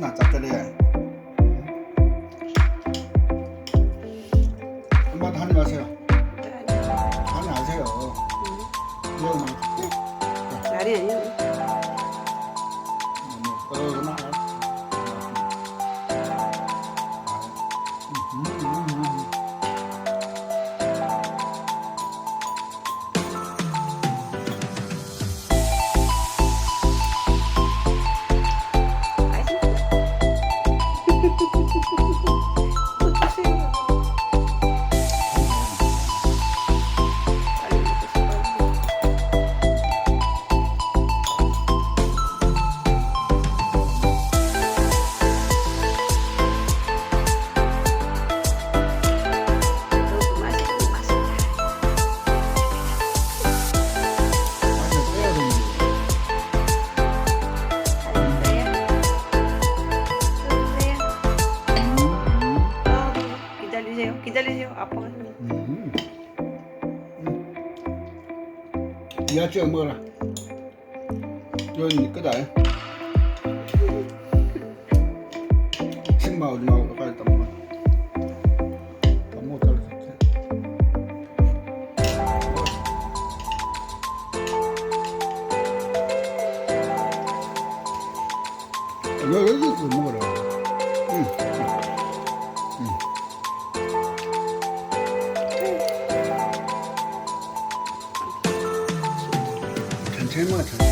나 짭짤해 엄마도 한입 하세요. 한입 하세요. 이거 뭐 날이 아니야. 뭐나 기다리 야, 저 먹어라. 이건 거다. 식마 오지 말고 빨리 딱 먹어. 다 먹었다 그 천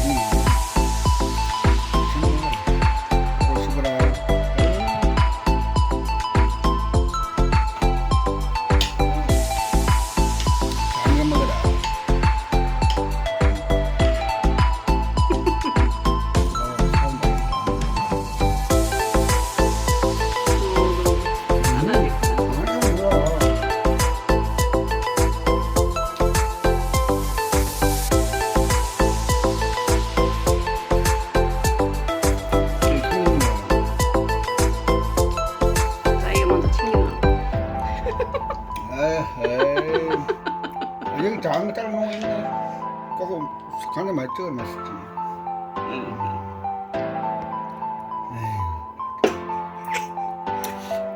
그거 간장 많이 찍어. 에휴.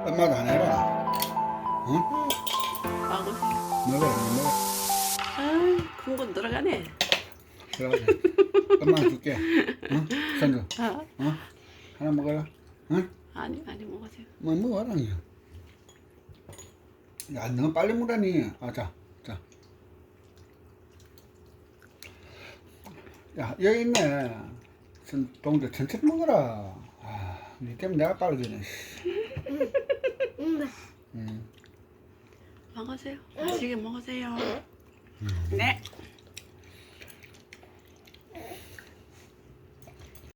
엄마도 안 해봐. 응? 먹으세요. 먹어, 먹어. 아, 큰건 들어가네. 그래. 엄마 줄게. 응? 선주. 아, 어? 하나 먹어라. 응? 아니, 아니 먹으세요. 뭐 먹어라. 야, 너무 빨리 먹다니. 아, 자, 자. 야, 여기 있네. 선, 동대 천천히 먹어라. 아, 니 때문에 내가 빠르겠네. 응. 먹으세요. 맛있게 먹으세요. 네.